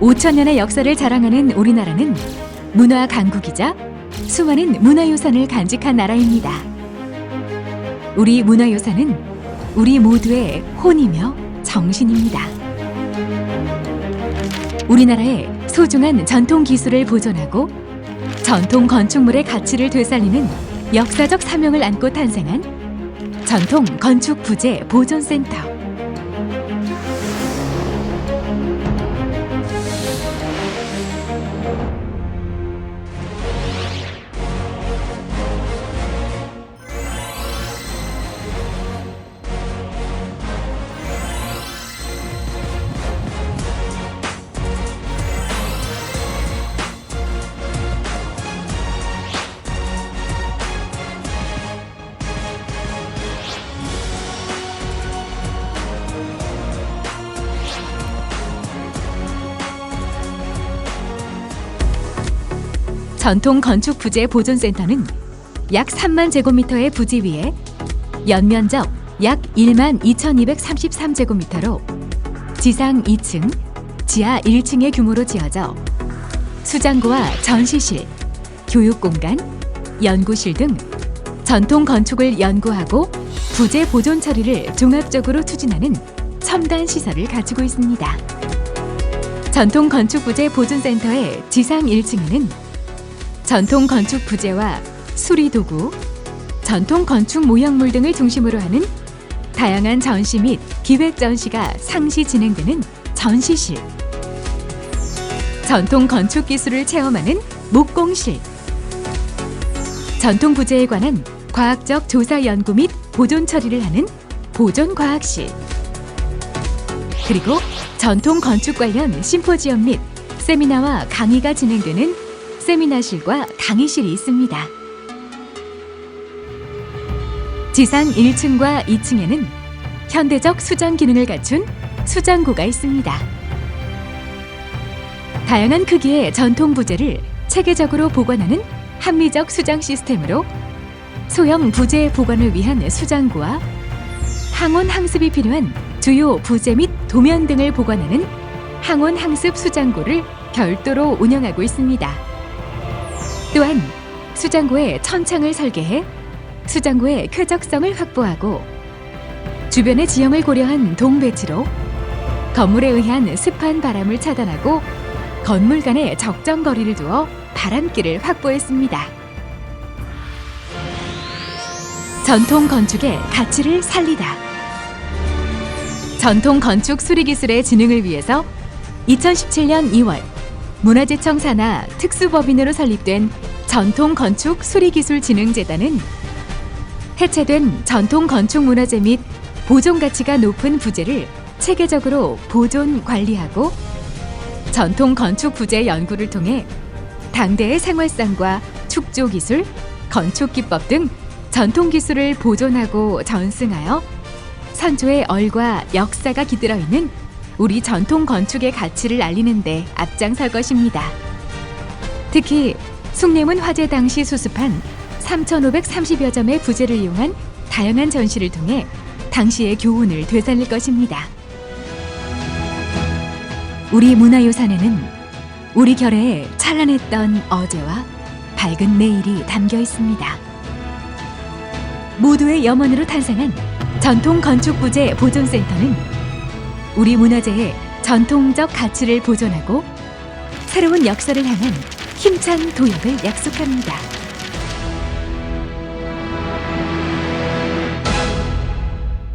5천년의 역사를 자랑하는 우리나라는 문화 강국이자 수많은 문화유산을 간직한 나라입니다. 우리 문화유산은 우리 모두의 혼이며 정신입니다. 우리나라의 소중한 전통 기술을 보존하고 전통 건축물의 가치를 되살리는 역사적 사명을 안고 탄생한 전통 건축 부재 보존센터. 전통 건축 부재 보존센터는 약 3만 제곱미터의 부지 위에 연면적 약 1만 2,233제곱미터로 지상 2층, 지하 1층의 규모로 지어져 수장고와 전시실, 교육공간, 연구실 등 전통 건축을 연구하고 부재 보존 처리를 종합적으로 추진하는 첨단 시설을 가지고 있습니다. 전통 건축 부재 보존센터의 지상 1층에는 전통 건축 부재와 수리 도구, 전통 건축 모형물 등을 중심으로 하는 다양한 전시 및 기획 전시가 상시 진행되는 전시실, 전통 건축 기술을 체험하는 목공실, 전통 부재에 관한 과학적 조사 연구 및 보존 처리를 하는 보존 과학실, 그리고 전통 건축 관련 심포지엄 및 세미나와 강의가 진행되는 세미나실과 강의실이 있습니다. 지상 1층과 2층에는 현대적 수장 기능을 갖춘 수장고가 있습니다. 다양한 크기의 전통 부재를 체계적으로 보관하는 합리적 수장 시스템으로 소형 부재 보관을 위한 수장고와 항온 항습이 필요한 주요 부재 및 도면 등을 보관하는 항온 항습 수장고를 별도로 운영하고 있습니다. 또한 수장고에 천창을 설계해 수장고의 쾌적성을 확보하고 주변의 지형을 고려한 동배치로 건물에 의한 습한 바람을 차단하고 건물 간의 적정 거리를 두어 바람길을 확보했습니다. 전통 건축의 가치를 살리다. 전통 건축 수리 기술의 진흥을 위해서 2017년 2월 문화재청 산하 특수법인으로 설립된 전통 건축 수리 기술 진흥재단은 해체된 전통 건축 문화재 및 보존 가치가 높은 부재를 체계적으로 보존 관리하고 전통 건축 부재 연구를 통해 당대의 생활상과 축조 기술, 건축 기법 등 전통 기술을 보존하고 전승하여 선조의 얼과 역사가 깃들어 있는 우리 전통 건축의 가치를 알리는 데 앞장설 것입니다. 특히 숭례문 화재 당시 수습한 3,530여 점의 부재를 이용한 다양한 전시를 통해 당시의 교훈을 되살릴 것입니다. 우리 문화유산에는 우리 결의에 찬란했던 어제와 밝은 내일이 담겨 있습니다. 모두의 염원으로 탄생한 전통 건축 부재 보존센터는 우리 문화재의 전통적 가치를 보존하고 새로운 역사를 향한 힘찬 도약을 약속합니다.